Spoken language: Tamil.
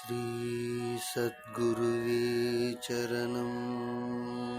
श्रीसद्गुरुवे चरणम्